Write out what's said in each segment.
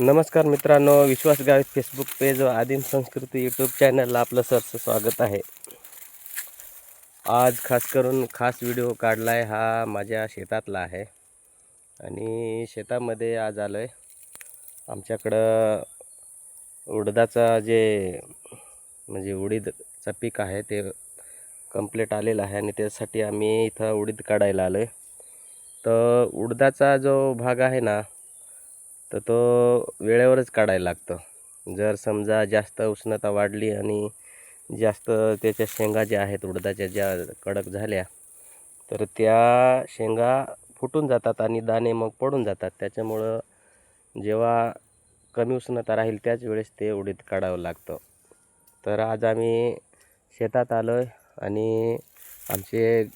नमस्कार मित्रांनो विश्वास गावी फेसबुक पेज व आदिम संस्कृती यूट्यूब चॅनलला आपलं सरचं स्वागत आहे. आज खास करून खास व्हिडिओ काढला आहे हा माझ्या शेतातला आहे. आणि शेतामध्ये आज आलो आहे आमच्याकडं उडदाचा जे म्हणजे उडीदचं पीक आहे ते कंप्लीट आलेलं आहे आणि त्यासाठी आम्ही इथं उडीद काढायला आलो आहे तर उडदाचा जो भाग आहे ना तर तो वेळेवरच काढायला लागतं. जर समजा जास्त उष्णता वाढली आणि जास्त त्याच्या शेंगा ज्या आहेत उडदाच्या ज्या कडक झाल्या तर त्या शेंगा फुटून जातात आणि दाणे मग पडून जातात. त्याच्यामुळं जेव्हा कमी उष्णता राहील त्याच वेळेस ते उडीद काढावं लागतं. तर आज आम्ही शेतात आलो आहे आणि आमचे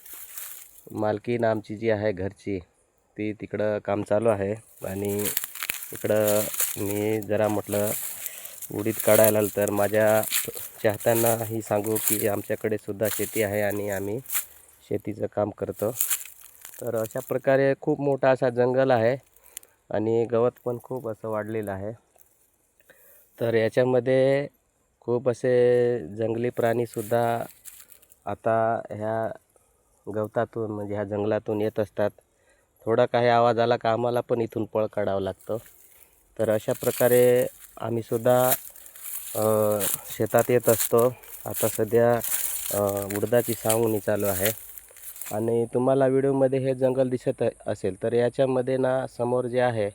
मालकीन आमची जी आहे घरची ती तिकडं काम चालू आहे आणि इकडं मी जरा म्हटलं उडीद काढायला तर माझ्या चाहत्यांनाही सांगू की आमच्याकडे सुद्धा शेती आहे आणि आम्ही शेतीचं काम करतो. तर अशा प्रकारे खूप मोठा असा जंगल आहे आणि गवत पण खूप असं वाढलेलं आहे. तर याच्यामध्ये खूप असे जंगली प्राणीसुद्धा आता ह्या गवतातून म्हणजे ह्या जंगलातून येत असतात. थोडा काही आवाज आला का आम्हाला पण इथून पळ काढावं लागतं. तर अशा प्रकारे आम्ही सुद्धा शेतात येत असतो. आता सध्या उडदाची सावणी चालू आहे. आणि तुम्हाला व्हिडिओमध्ये हे जंगल दिसत असेल तर याच्यामध्ये ना समोर जे आहे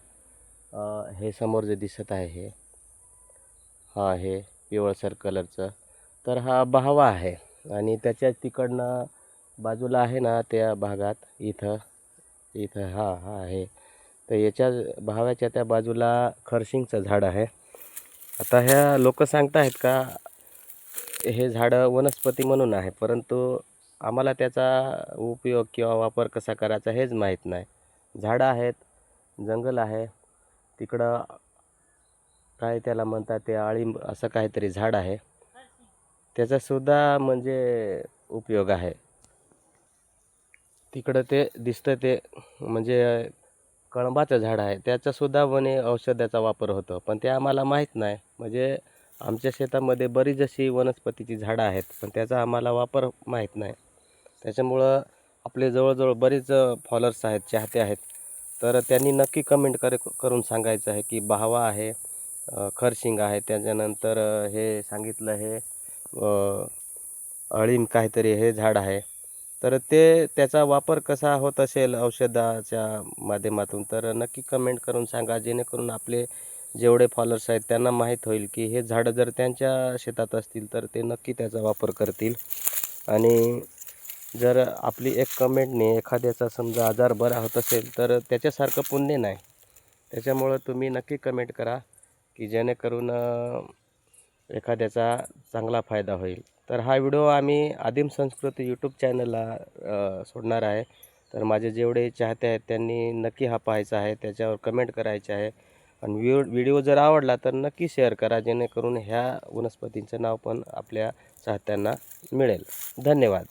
हे समोर जे दिसत आहे हे. हा हे पिवळसर कलरचं तर हा बहावा आहे. आणि त्याच्या तिकडनं बाजूला आहे ना त्या भागात इथं इथं हा हा आहे. तर याच्या भावाच्या त्या बाजूला खरशिंगचं झाड आहे. आता ह्या लोक सांगत आहेत का हे झाडं वनस्पती म्हणून आहे परंतु आम्हाला त्याचा उपयोग किंवा वापर कसा करायचा हेच माहीत नाही. झाडं आहेत जंगल आहे तिकडं काय त्याला म्हणतात ते आळींब असं काहीतरी झाड आहे. त्याचासुद्धा म्हणजे उपयोग आहे. तिकडं ते दिसतं ते म्हणजे कळंबाचं झाड आहे त्याचासुद्धा वने औषधाचा वापर होतो. पण ते आम्हाला माहीत नाही. म्हणजे आमच्या शेतामध्ये बरीच अशी वनस्पतीची झाडं आहेत पण त्याचा आम्हाला वापर माहीत नाही. त्याच्यामुळं आपले जवळजवळ बरेच फॉलोअर्स आहेत चाहते आहेत. तर त्यांनी नक्की कमेंट कर करून सांगायचं आहे की बाहवा आहे खरशिंग आहे. त्याच्यानंतर हे सांगितलं हे अळीम काहीतरी हे झाड आहे. तर ते त्याचा वापर कसा होत असेल औषधाच्या माध्यमातून? तर नक्की कमेंट करून सांगा जेणेकरून आपले जेवढे फॉलोअर्स आहेत त्यांना माहीत होईल की हे झाडं जर त्यांच्या शेतात असतील तर ते नक्की त्याचा वापर करतील. आणि जर आपली एक कमेंटने एखाद्याचा समजा आजार बरा होत असेल तर त्याच्यासारखं पुण्य नाही. त्याच्यामुळं तुम्ही नक्की कमेंट करा की जेणेकरून एखाद्याचा चांगला फायदा होईल. तर हा व्हिडिओ आम्ही आदिम संस्कृती यूट्यूब चॅनलला सोडणार आहे. तर माझे जेवढे चाहते आहेत त्यांनी नक्की हा पाहायचा आहे. त्याच्यावर कमेंट करायचे आहे. आणि व्हिडिओ व्हिडिओ जर आवडला तर नक्की शेअर करा जेणेकरून ह्या वनस्पतींचं नाव पण आपल्या चाहत्यांना मिळेल. धन्यवाद.